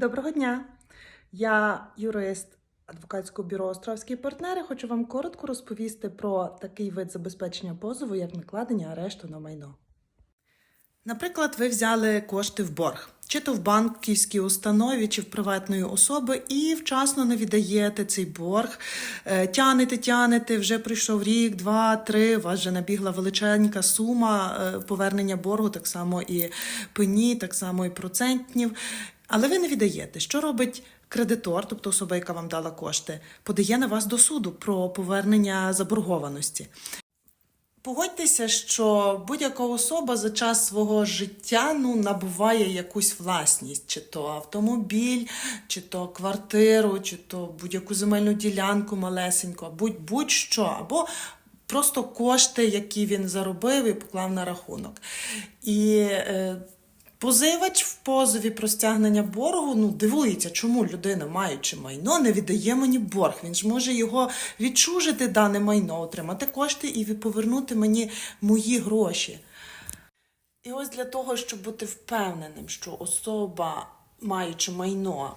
Доброго дня! Я юрист адвокатського бюро Островські партнери. Хочу вам коротко розповісти про такий вид забезпечення позову, як накладення арешту на майно. Наприклад, ви взяли кошти в борг, чи то в банківській установі, чи в приватної особи, і вчасно не віддаєте цей борг. Е, Тянете, тянете, вже пройшов рік, два, три. У вас вже набігла величенька сума е, повернення боргу, так само і пені, так само і процентнів. Але ви не віддаєте. Що робить кредитор, тобто особа, яка вам дала кошти, подає на вас до суду про повернення заборгованості. Погодьтеся, що будь-яка особа за час свого життя ну, набуває якусь власність, чи то автомобіль, чи то квартиру, чи то будь-яку земельну ділянку малесеньку, будь- будь-що, або просто кошти, які він заробив і поклав на рахунок. І е, Позивач в позові про стягнення боргу ну дивується, чому людина, маючи майно, не віддає мені борг. Він ж може його відчужити, дане майно, отримати кошти і повернути мені мої гроші. І ось для того, щоб бути впевненим, що особа, маючи майно,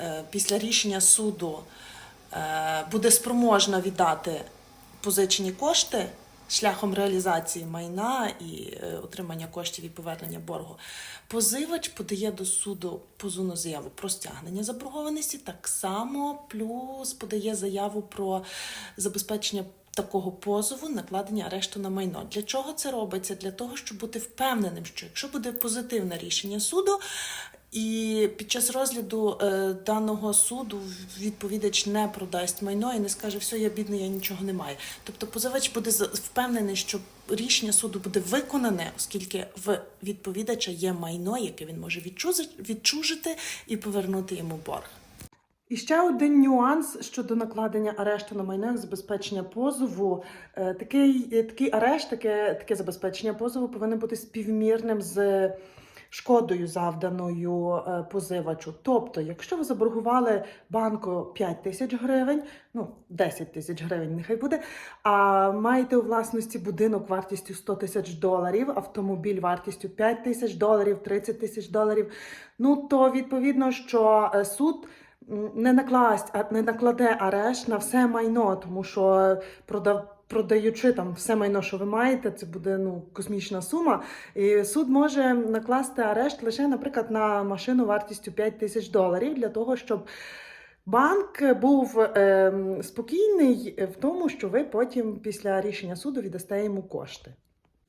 е, після рішення суду е, буде спроможна віддати позичені кошти шляхом реалізації майна і е, отримання коштів і повернення боргу, позивач подає до суду позовну заяву про стягнення заборгованості, так само плюс подає заяву про забезпечення такого позову накладення арешту на майно. Для чого це робиться? Для того, щоб бути впевненим, що якщо буде позитивне рішення суду, і під час розгляду е, даного суду відповідач не продасть майно і не скаже, все, я бідний, я нічого не маю. Тобто позивач буде впевнений, що рішення суду буде виконане, оскільки в відповідача є майно, яке він може відчужити і повернути йому борг. І ще один нюанс щодо накладення арешту на майно забезпечення позову. Е, Такий, е, такий арешт, таке, таке забезпечення позову повинно бути співмірним з шкодою завданою е, позивачу. Тобто, якщо ви заборгували банку 5 тисяч гривень, ну 10 тисяч гривень, нехай буде, а маєте у власності будинок вартістю 100 тисяч доларів, автомобіль вартістю 5 тисяч доларів, 30 тисяч доларів. Ну то відповідно, що е, суд не накласть, а не накладе арешт на все майно, тому що продав. Продаючи там все майно, що ви маєте, це буде ну космічна сума. І суд може накласти арешт лише, наприклад, на машину вартістю 5 тисяч доларів для того, щоб банк був ем, спокійний в тому, що ви потім після рішення суду віддасте йому кошти.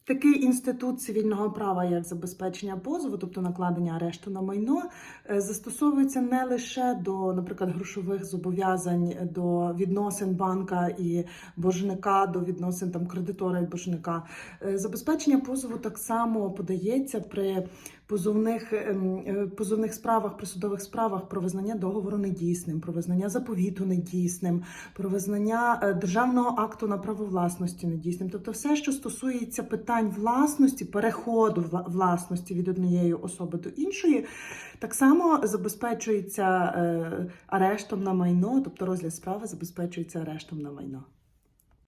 Такий інститут цивільного права, як забезпечення позову, тобто накладення арешту на майно, е, застосовується не лише до, наприклад, грошових зобов'язань до відносин банка і боржника, до відносин там кредитора і боржника. Е, Забезпечення позову так само подається при позовних, ем, е, позовних справах, при судових справах про визнання договору недійсним, про визнання заповіту недійсним, про визнання е, державного акту на право власності недійсним. Тобто, все, що стосується питань власності, переходу власності від однієї особи до іншої, так само забезпечується е, арештом на майно, тобто розгляд справи забезпечується арештом на майно.